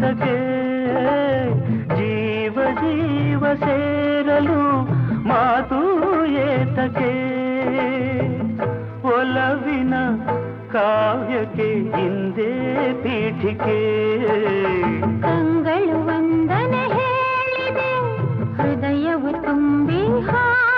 ಏತಕ್ಕೆ ಜೀವ ಜೀವ ಸೇರಲು ಮಾತು ಏತಕ್ಕೆ ಒಲವಿನ ಕಾವ್ಯಕ್ಕೆ ಹಿಂದೆ ಪೀಠಿಕೆ ಕಂಗಳು ವಂದನೆ ಹೇಳಿದೆ ಹೃದಯವು ತುಂಬಿ ಹಾಡಿದೆ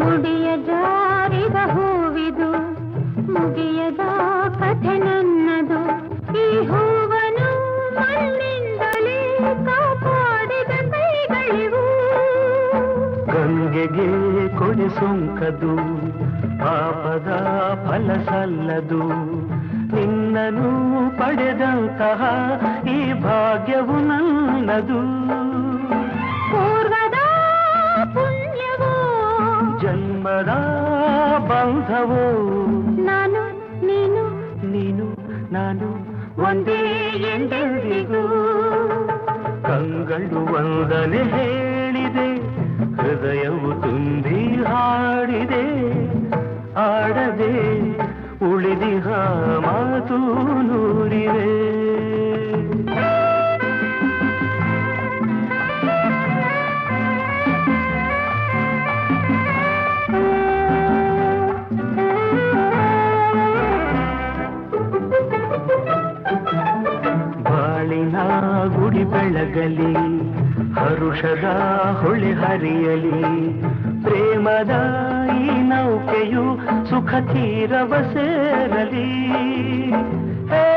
ಮುಡಿಯ ಜಾರಿದ ಹೂವಿದು, ಮುಗಿಯದ ಕಥೆ ನನ್ನದು ಈ ಹೂವನು ಮಣ್ಣಿಂದಲೇ ಕಾಪಾಡಿದ ಕೈಗಳಿವು. ಗಂಗೆಗೆ ಕೊಡಿ ಸೊಂಕದು, ಪಾಪದ ಫಲ ಸಲ್ಲದು ನಿನ್ನನು ಪಡೆದಂತಹ ಈ ಭಾಗ್ಯವು ನನ್ನದು. ಬಂಧವು. ನಾನು ನೀನು ನೀನು ನಾನು ಒಂದೇ ಎಂದೆಂದಿಗೂ. ಕಂಗಳು ವಂದನೆ ಹೇಳಿದೆ ಹೃದಯವು ತುಂಬಿ ಹಾಡಿದೆ. ಆಡದೆ ಉಳಿದಿಹ ಮಾತು ಬೆಳಗಲಿ ಹರುಷದ ಹೊಳೆ ಹರಿಯಲಿ. ಪ್ರೇಮದ ಈ ನೌಕೆಯು ಸುಖ ತೀರವ ಸೇರಲಿ. ಹೇ.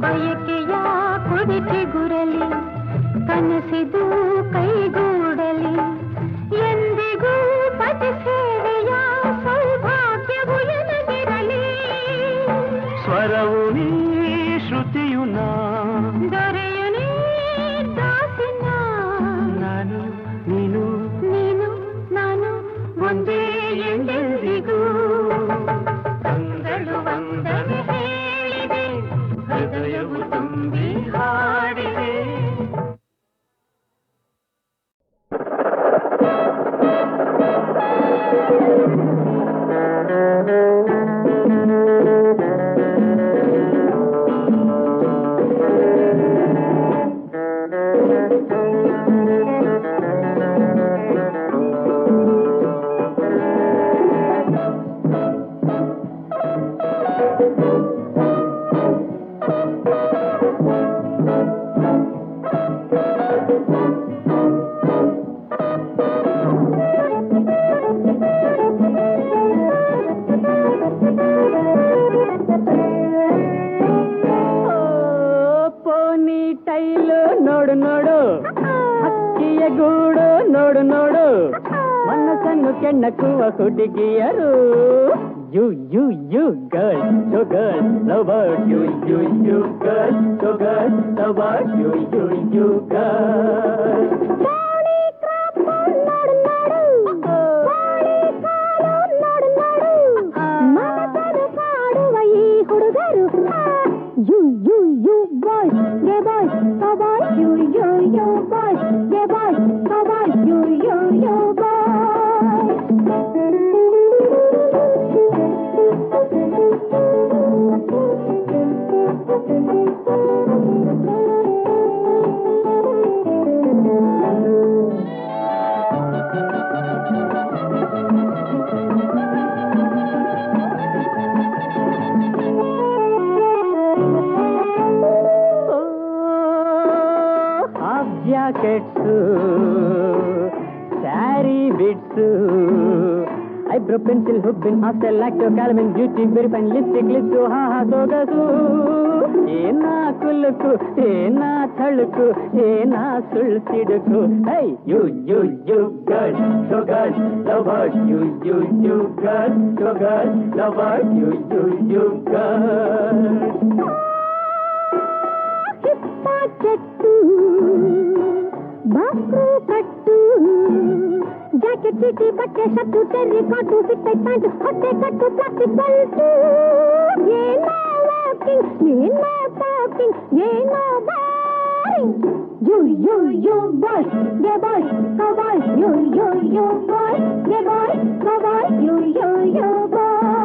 ಬಯಕೆಯ ಕುಡಿಕೆ ಗುರಲಿ, ಕನಸಿದು ಕೈಗೂಡಲಿ Música కుడి gear you you you girl so girl love you you you girl so girl love you you you girl You, you, you boys, yeah boys, oh boys, you, you, you boys, yeah boys. Sari bits. Eyebrow pencil hook pin hostel Lacto Calamine beauty వెరిఫైన్ lipstick lips హాహా సోగసు ఏ నా కులుకు ఏ నా తళుకు ఏ నా సుళ్ సిడుకు high you you you girl so girl lover you you you girl so girl lover you you you girl చెట్టు. ಬಾಕ್ರು ಕಟ್ಟು ಜಾಕೆಟ್ ಚೀಟಿ ಬಟ್ಟೆ ಶರ್ಟು ಟೆರ್ರಿ ಕಾಟು ಸಿಟ್ಟೈ ಪ್ಯಾಂಟ್ ಹೊಟ್ಟೆ ಕಟ್ಟು ಪ್ಲಾಸ್ಟಿಕ್ ಬಲ್ಟು ಏನೋ ವಾಕಿಂಗ್ ಏನೋ ಟಾಕಿಂಗ್ ಏನೋ boring you you you boy ಗೆ ಬಾಯ್ ಕವಾಯ್ ಯು ಯು ಯು ಬಾಯ್ ಗೆ ಬಾಯ್ ಕವಾಯ್ you you you mini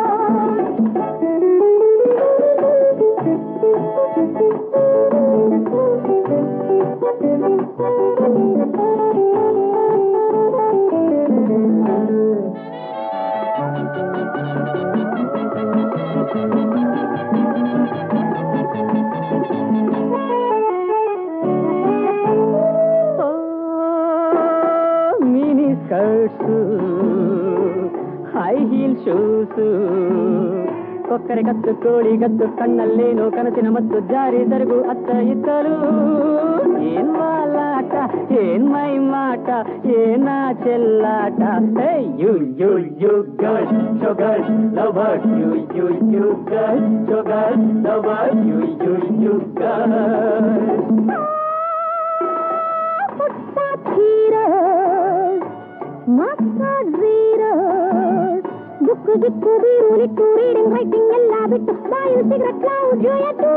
heal shoes ಕೊಕ್ಕರೆ ಕತ್ತು ಕೋಳಿ ಗತ್ತು ಕಣ್ಣಲ್ಲೇನು ಕನಸಿನ ಮತ್ತು ಜಾರಿ ಸರಗು ಅತ್ತ ಇತ್ತಲು ಏನ್ ವಾಲಾಟ ಏನ್ ಮೈ ಮಾಟ ಏನ ಚೆಲ್ಲಾಟ hey you you you girl show girl lover you you you girl show girl lover you you you girl footpath heroes, massage zeros, book ಗಿಕ್ಕು ಬೀರು ನಿಟ್ಟು reading writing ಎಲ್ಲ ಬಿಟ್ಟು ಬಾಯಿಲ್ ಸಿಗರೆಟ್ ನಾವು ಜೊಯತು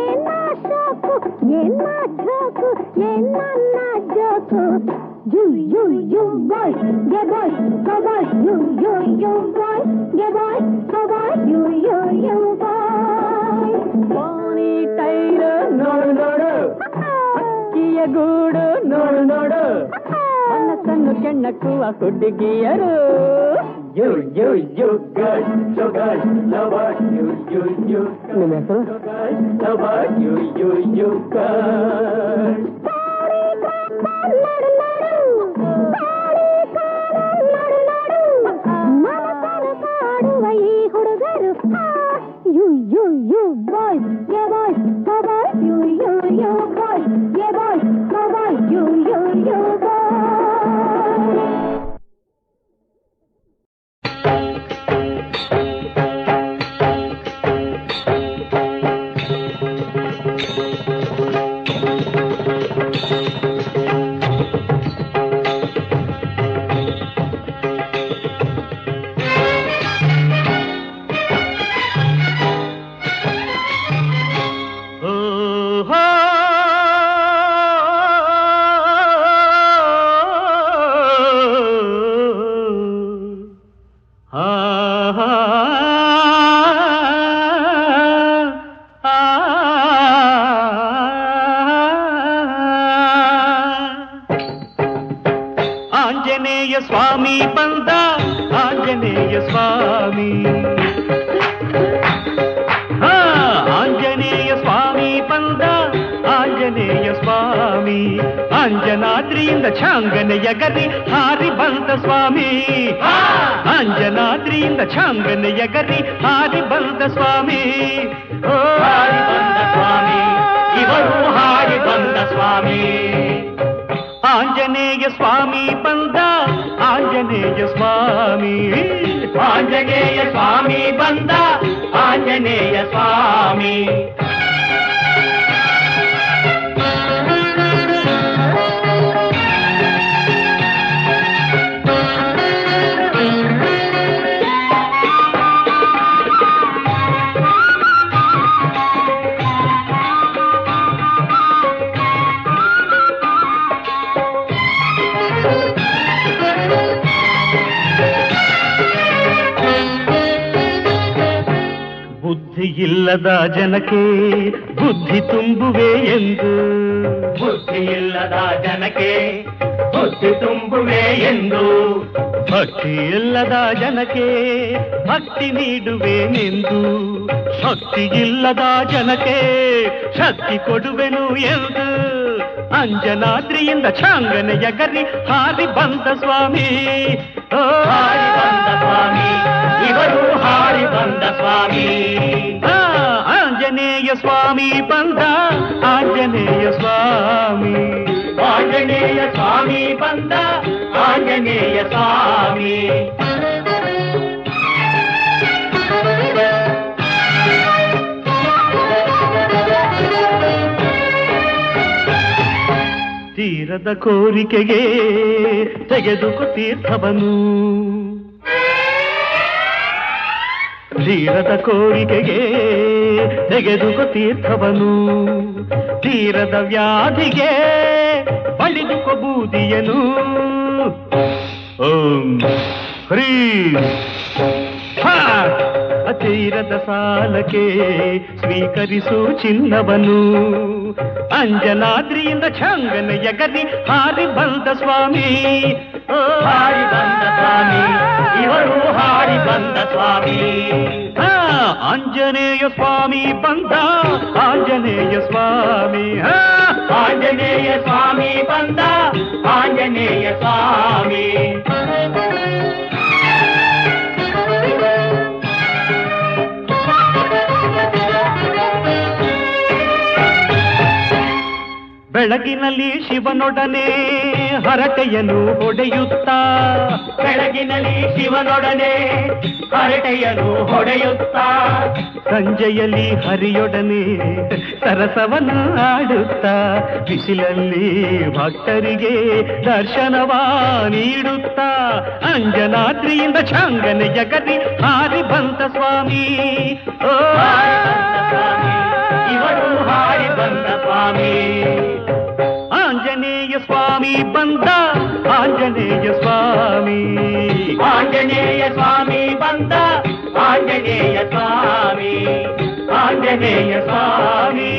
ಏನ ಶಾಕು ಏನ ಝೋಕು ಏನ joke you you you boy ಗೆ boy go boy you you you boy ಗೆ boy go boy you you you boy pani tyre ನೋಡು ನೋಡು ಅಕ್ಕಿಯ ಗೂಡು ನೋಡು ನೋಡು ಮನಸ್ಸನ್ನು ಕೆಣ್ಣಕ್ಕುವ ಹುಡುಗಿಯರು you you you girl show girl lover you you you ನಿಮ್ಮ ಹೆಸರು lover you you you girl ಮಾಡುವ ಈ ಹುಡುಗರು ಯು ಯು ಯು ಛಾಂಗನೆಯ ಗರಿ ಹಾರಿ ಬಂದ ಸ್ವಾಮಿ. ಅಂಜನಾದ್ರಿಯಿಂದ ಛಾಂಗನೆಯ ಗರಿ ಹಾರಿ ಬಂದ ಸ್ವಾಮಿ. ಓ, ಹಾರಿ ಬಂದ ಸ್ವಾಮಿ. ಇವರು ಹಾರಿ ಬಂದ ಸ್ವಾಮಿ. ಆಂಜನೇಯ ಸ್ವಾಮಿ ಬಂದ ಆಂಜನೇಯ ಸ್ವಾಮಿ. ಆಂಜನೇಯ ಸ್ವಾಮಿ ಬಂದ ಆಂಜನೇಯ ಸ್ವಾಮಿ. ಇಲ್ಲದ ಜನಕ್ಕೆ ಬುದ್ಧಿ ತುಂಬುವೆ ಎಂದು. ಬುದ್ಧಿ ಇಲ್ಲದ ಜನಕ್ಕೆ ಬುದ್ಧಿ ತುಂಬುವೆ ಎಂದು. ಭಕ್ತಿ ಇಲ್ಲದ ಜನಕ್ಕೆ ಭಕ್ತಿ ನೀಡುವೆನೆಂದು. ಶಕ್ತಿ ಇಲ್ಲದ ಜನಕ್ಕೆ ಶಕ್ತಿ ಕೊಡುವೆನು ಎಂದು. ಅಂಜನಾದ್ರಿಯಿಂದ ಛಾಂಗನೆಯ ಗರಿ ಹಾರಿ ಬಂದ ಸ್ವಾಮಿ. ಹಾರಿ ಬಂದ ಸ್ವಾಮಿ ಇವರು ಹಾರಿ ಬಂದ ಸ್ವಾಮಿ. ಆಂಜನೇಯ ಸ್ವಾಮಿ ಬಂದ ಆಂಜನೇಯ ಸ್ವಾಮಿ. ಆಂಜನೇಯ ಸ್ವಾಮಿ ಬಂದ ಆಂಜನೇಯ ಸ್ವಾಮಿ. ತೀರದ ಕೋರಿಕೆಗೆ ತೆಗೆದುಕೊ ತೀರ್ಥವನು. ತೀರದ ಕೋರಿಕೆಗೆ ತೆಗೆದುಕೊ ತೀರ್ಥವನು ತೀರದ ವ್ಯಾಧಿಗೆ ಬಳಿದುಕೊ ಬೂದಿಯನು ಓಂ ಹ್ರೀಂ ಹಾ! ತೀರದ ಸಾಲಕ್ಕೆ ಸ್ವೀಕರಿಸು ಚಿನ್ನವನು ಅಂಜನಾದ್ರಿಯಿಂದ ಛಂಗನ ಎಗರಿ ಹಾರಿ ಬಂದ ಸ್ವಾಮಿ. ಹಾರಿ ಬಂದ ಸ್ವಾಮಿ. ಇವರು ಹಾರಿ ಬಂದ ಸ್ವಾಮಿ ಆಂಜನೇಯ ಸ್ವಾಮಿ ಬಂದ. ಆಂಜನೇಯ ಸ್ವಾಮಿ ಹಾ, ಆಂಜನೇಯ ಸ್ವಾಮಿ ಬಂದ. ಆಂಜನೇಯ ಸ್ವಾಮಿ. ಬೆಳಗಿನಲ್ಲಿ ಶಿವನೊಡನೆ ಹರಟೆಯನ್ನು ಹೊಡೆಯುತ್ತಾ. ಬೆಳಗಿನಲ್ಲಿ ಶಿವನೊಡನೆ ಹರಟೆಯನ್ನು ಹೊಡೆಯುತ್ತಾ. ಸಂಜೆಯಲ್ಲಿ ಹರಿಯೊಡನೆ ಸರಸವನ್ನು ಆಡುತ್ತಾ. ಬಿಸಿಲಲ್ಲಿ ಭಕ್ತರಿಗೆ ದರ್ಶನವ ನೀಡುತ್ತಾ. ಅಂಜನಾದ್ರಿಯಿಂದ ಛಂಗನೆ ಜಗತಿ ಹಾರಿ ಬಂತ ಸ್ವಾಮಿ. ಓ. ಹಾರಿ ಬಂದ ಸ್ವಾಮಿ. ఆంజనేయ స్వామి బంద ఆంజనేయ స్వామి. ఆంజనేయ స్వామి బంద ఆంజనేయ స్వామి. ఆంజనేయ స్వామి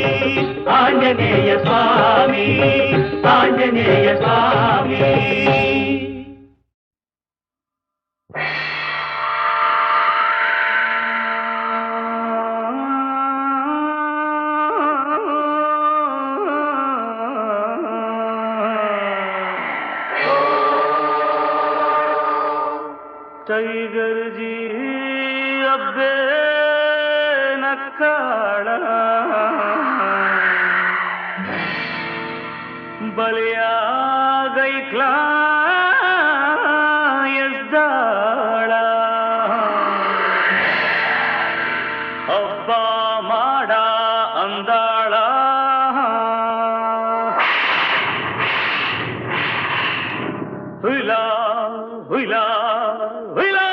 ఆంజనేయ స్వామి ఆంజనేయ స్వామి. hula, hula, hula.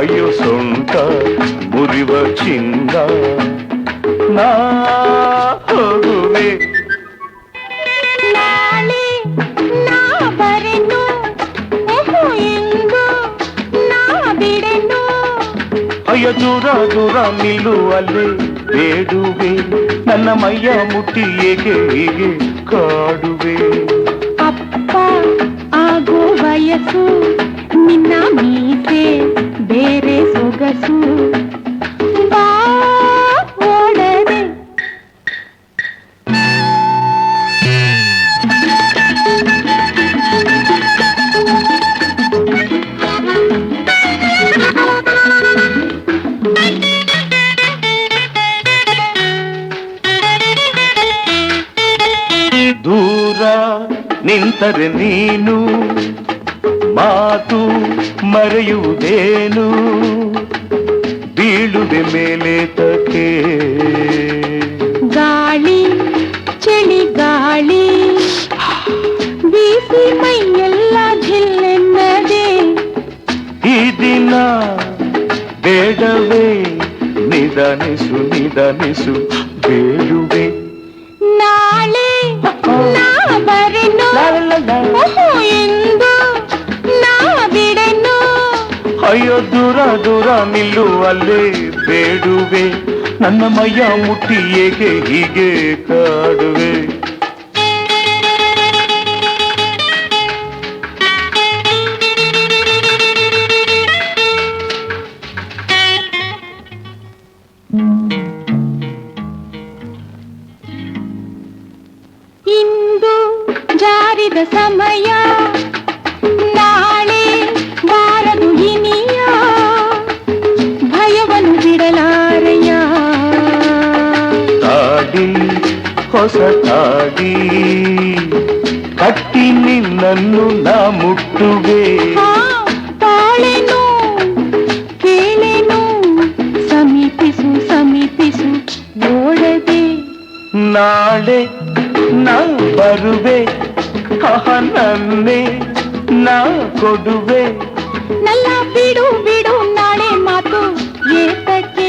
ಅಯ್ಯೋ ಸೊಂಟ ಮುರಿವ ಚಿನ್ನ ನಾ ಹೋಗುವೆ ನಾಳೆ ನಾ ಬರೆನು ಓಹೋ ಎಂದು ನಾ ಬಿಡೆನು ಅಯ್ಯ ದೂರ ದೂರ ನಿಲ್ಲುವಲ್ಲೇ ಬೇಡುವೆ ನನ್ನ ಮೈಯ ಮುಟ್ಟಿ ಏಕೆ ಹೀಗೆ ಕಾಡುವೆ ಅಪ್ಪ ಆಗೋ ವಯಸ್ಸು ನಿನ್ನ ಮೀಸೆ ನಿಂತರೆ ನೀನು ಮಾತು ಮರೆಯುವುದೇನು? ಬೀಳುವೆ ಮೇಲೆ ತಕೆ. ಗಾಳಿ ಚಳಿ ಗಾಳಿ ಬೀಸಿ ಮೈಯೆಲ್ಲ ಜಿಲ್ಲೆನ್ನದೆ. ಈ ದಿನ ಬೇಡವೇ ನಿಧಾನಿಸು ನಿಧಾನಿಸು ಬೇಡುವೆ ಅಯ್ಯೋ ದೂರ ದೂರ ನಿಲ್ಲುವಲ್ಲೇ ಬೇಡುವೆ. ನನ್ನ ಮೈಯ ಮುಟ್ಟಿ ಏಕೆ ಹೀಗೆ ಕಾಡುವೆ? ನಾಳೆ ನಾ ಬರುವೆ ಆಹ, ನನ್ನೇ ನಾ ಕೊಡುವೆ ನಲ್ಲ ಬಿಡು ಬಿಡು ನಾಳೆ ಮಾತು ಏತಕ್ಕೆ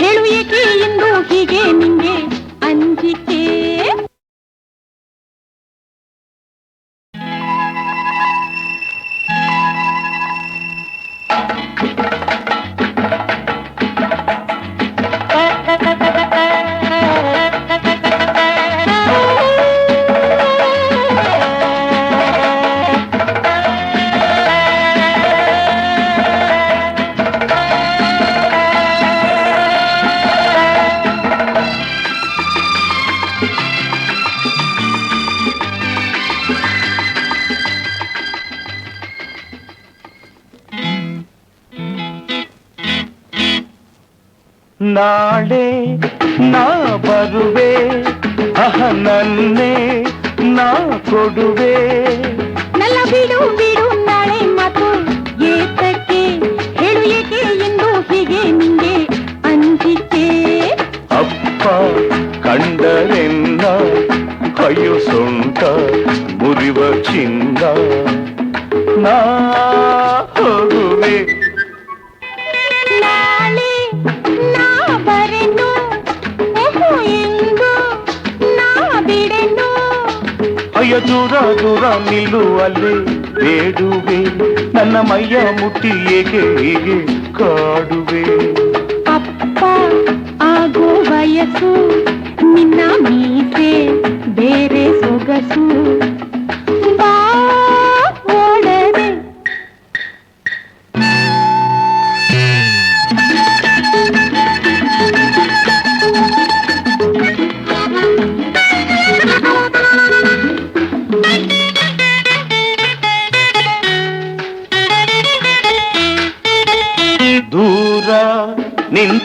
ಹೇಳು ಏಕೆ ಎಂದು ಹೀಗೆ ನಿಂಗೆ ಅಂಜಿಕೆ ನಾಳೆ ನಾ ಬರುವೆ ಅಹ ನನ್ನೇ ನಾ ಕೊಡುವೆ ನಲ್ಲ ಬಿಡು ಬಿಡು ನಾಳೆ ಮಾತು ಏತಕ್ಕೆ ಹೇಳು ಏಕೆ ಎಂದು ಹೀಗೆ ನಿಂಗೆ ಅಂಜಿಕೆ ಅಪ್ಪ ಕಂಡರೆನ್ನ ಅಯ್ಯೋ ಸೊಂಟ ಮುರಿವ ಚಿನ್ನ ನಾ ಹೋಗುವೆ ಅಯ್ಯ ದೂರ ದೂರ ನಿಲ್ಲುವಲ್ಲೇ ಬೇಡುವೆ ನನ್ನ ಮೈಯ ಮುಟ್ಟಿ ಏಕೆ ಹೀಗೆ ಕಾಡುವೆ ಅಪ್ಪ ಆಗೋ ವಯಸ್ಸು ನಿನ್ನ ಮೀಸೆ ಬೇರೆ ಸೊಗಸು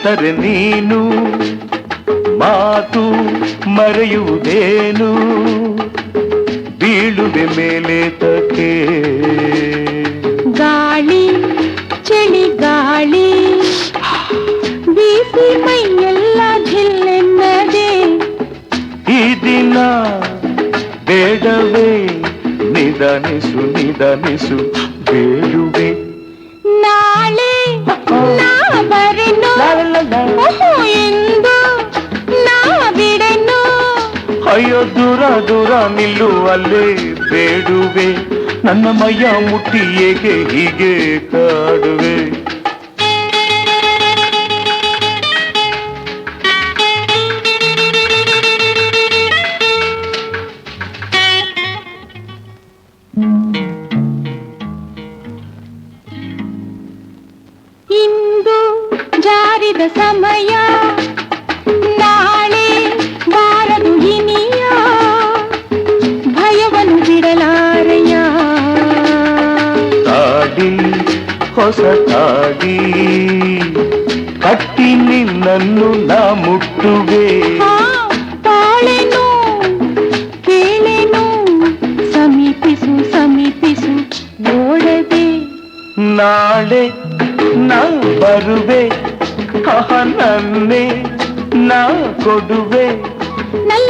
ನಿಂತರೆ ನೀನು ಮಾತು ಮರೆಯುವುದೇನು? ಬೀಳುವೆ ಮೇಲೆ ತಕೆ ಗಾಳಿ ಚಳಿ ಗಾಳಿ ಬೀಸಿ ಮೈಯೆಲ್ಲ ಜಿಲ್ಲೆನ್ನದೆ. ಈ ದಿನ ಬೇಡವೇ ನಿಧಾನಿಸು ನಿಧಾನಿಸು. ಅಯ್ಯೋ ದೂರ ದೂರ ನಿಲ್ಲುವಲ್ಲೇ ಬೇಡುವೆ ನನ್ನ ಮೈಯ ಮುಟ್ಟಿ ಏಕೆ ಹೀಗೆ ಕಾಡುವೆ ಇಂದು ಜಾರಿದ ಸಮಯ ಹೊಸ ತಾಡಿ ಕಟ್ಟಿ ನಿನ್ನನ್ನು ನಾ ಮುಟ್ಟುವೆ. ಆ, ತಾಳೆನು ಕೇಳೆನು ಸಮೀಪಿಸು ಸಮೀಪಿಸು ನೋಡದೆ. ನಾಳೆ ನಾ ಬರುವೆ ನನ್ನೇ ನಾ ಕೊಡುವೆ. ನಲ್ಲ